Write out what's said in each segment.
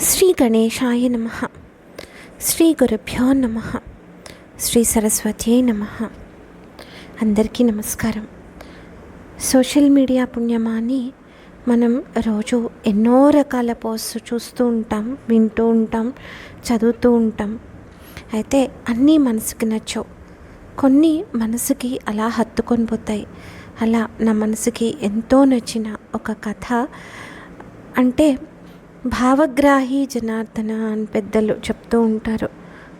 శ్రీ గణేశాయ నమ. శ్రీ గురుభ్యో నమ. శ్రీ సరస్వతి నమ. అందరికీ నమస్కారం. సోషల్ మీడియా పుణ్యమాని మనం రోజు ఎన్నో రకాల పోస్ట్ చూస్తూ ఉంటాం వింటూ ఉంటాం చదువుతూ ఉంటాం. అయితే అన్నీ మనసుకి నచ్చవు. కొన్ని మనసుకి అలా హత్తుకొని పోతాయి. అలా నా మనసుకి ఎంతో నచ్చిన ఒక కథ అంటే భావగ్రాహి జనార్దన అని పెద్దలు చెప్తూ ఉంటారు.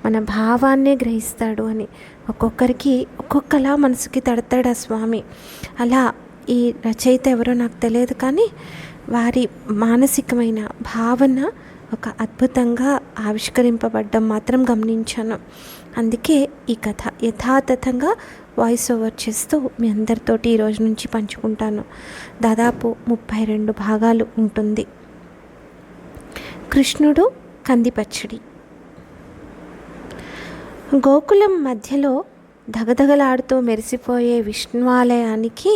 మన భావాన్నే గ్రహిస్తాడు అని. ఒక్కొక్కరికి ఒక్కొక్కలా మనసుకి తడతాడు ఆ స్వామి. అలా ఈ రచయిత ఎవరో నాకు తెలియదు కానీ వారి మానసికమైన భావన ఒక అద్భుతంగా ఆవిష్కరింపబడ్డం మాత్రం గమనించాను. అందుకే ఈ కథ యథాతథంగా వాయిస్ ఓవర్ చేస్తూ మీ అందరితోటి ఈ రోజు నుంచి పంచుకుంటాను. దాదాపు ముప్పై రెండు భాగాలు ఉంటుంది. కృష్ణుడు కందిపచ్చడి. గోకులం మధ్యలో దగదగలాడుతూ మెరిసిపోయే విష్ణువాలయానికి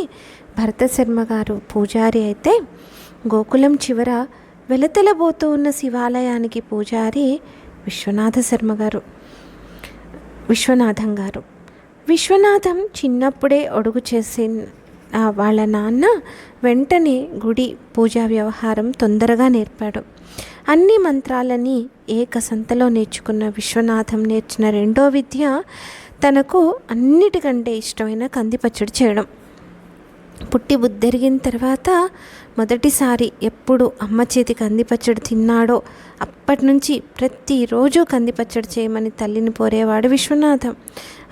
భరతశర్మ గారు పూజారి అయితే గోకులం చివర వెలతెలబోతూ ఉన్న శివాలయానికి పూజారి విశ్వనాథ శర్మ గారు విశ్వనాథం గారు. విశ్వనాథం చిన్నప్పుడే అడుగు చేసి వాళ్ళ నాన్న వెంటనే గుడి పూజా వ్యవహారం తొందరగా నేర్పాడు. అన్ని మంత్రాలని ఏక సంతలో నేర్చుకున్న విశ్వనాథం నేర్చిన రెండో విద్య తనకు అన్నిటికంటే ఇష్టమైన కంది పచ్చడి చేయడం. పుట్టి బుద్ధెరిగిన తర్వాత మొదటిసారి ఎప్పుడు అమ్మ చేతి కంది పచ్చడి తిన్నాడో అప్పటి నుంచి ప్రతిరోజు కంది పచ్చడి చేయమని తల్లిని పోరేవాడు విశ్వనాథం.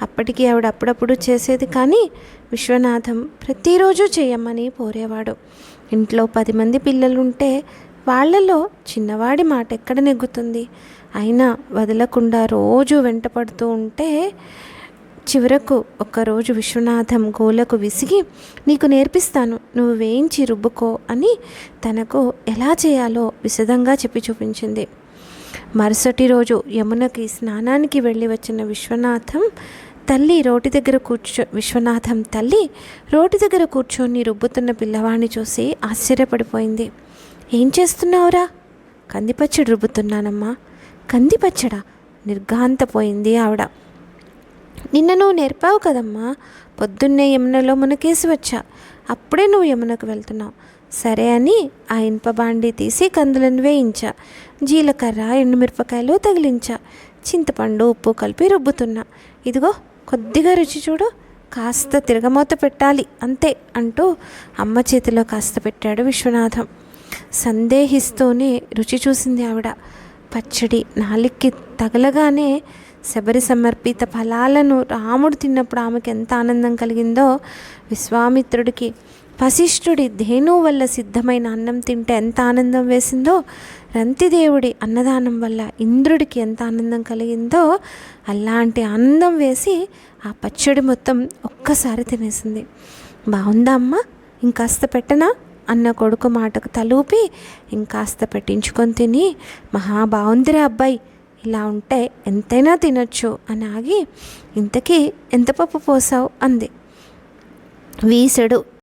అప్పటికి ఆవిడ అప్పుడప్పుడు చేసేది కానీ విశ్వనాథం ప్రతిరోజు చేయమని పోరేవాడు. ఇంట్లో పది మంది పిల్లలుంటే వాళ్ళలో చిన్నవాడి మాట ఎక్కడ నెగ్గుతుంది? అయినా వదలకుండా రోజు వెంటపడుతూ ఉంటే చివరకు ఒక్కరోజు విశ్వనాథం గోలకు విసిగి నీకు నేర్పిస్తాను నువ్వు వేయించి రుబ్బుకో అని తనకు ఎలా చేయాలో విశదంగా చెప్పి చూపించింది. మరుసటి రోజు యమునకి స్నానానికి వెళ్ళి వచ్చిన విశ్వనాథం తల్లి రోటి దగ్గర కూర్చో విశ్వనాథం తల్లి రోటి దగ్గర కూర్చొని రుబ్బుతున్న పిల్లవాడిని చూసి ఆశ్చర్యపడిపోయింది. ఏం చేస్తున్నావురా? కందిపచ్చడి రుబ్బుతున్నానమ్మా. కందిపచ్చడా? నిర్ఘాంతపోయింది ఆవిడ. నిన్న నువ్వు నేర్పావు కదమ్మా. పొద్దున్నే యమునలో మునకేసి వచ్చా. అప్పుడే నువ్వు యమునకు వెళ్తున్నావు. సరే అని ఆ ఇనుప బాండి తీసి కందులను వేయించా. జీలకర్ర ఎండుమిరపకాయలు తగిలించా. చింతపండు ఉప్పు కలిపి రుబ్బుతున్నా. ఇదిగో కొద్దిగా రుచి చూడు. కాస్త తిరగమూత పెట్టాలి అంతే అంటూ అమ్మ చేతిలో కాస్త పెట్టాడు విశ్వనాథం. సందేహిస్తూనే రుచి చూసింది ఆవిడ. పచ్చడి నాలిక్కి తగలగానే శబరి సమర్పిత ఫలాలను రాముడు తిన్నప్పుడు ఆమెకు ఎంత ఆనందం కలిగిందో విశ్వామిత్రుడికి. వశిష్ఠుడి ధేను వల్ల సిద్ధమైన అన్నం తింటే ఎంత ఆనందం వేసిందో రంతిదేవుడి అన్నదానం వల్ల ఇంద్రుడికి ఎంత ఆనందం కలిగిందో అలాంటి ఆనందం వేసి ఆ పచ్చడి మొత్తం ఒక్కసారి తినేసింది. బాగుందా అమ్మ? ఇంకాస్త పెట్టనా? అన్న కొడుకు మాటకు తలూపి ఇంకాస్త పెట్టించుకొని తిని మహా బాగుందిరా అబ్బాయి ఇలా ఉంటే ఎంతైనా తినొచ్చు అని ఆగి ఇంతకీ ఎంత పప్పు పోసావు? అంది. వీసెడు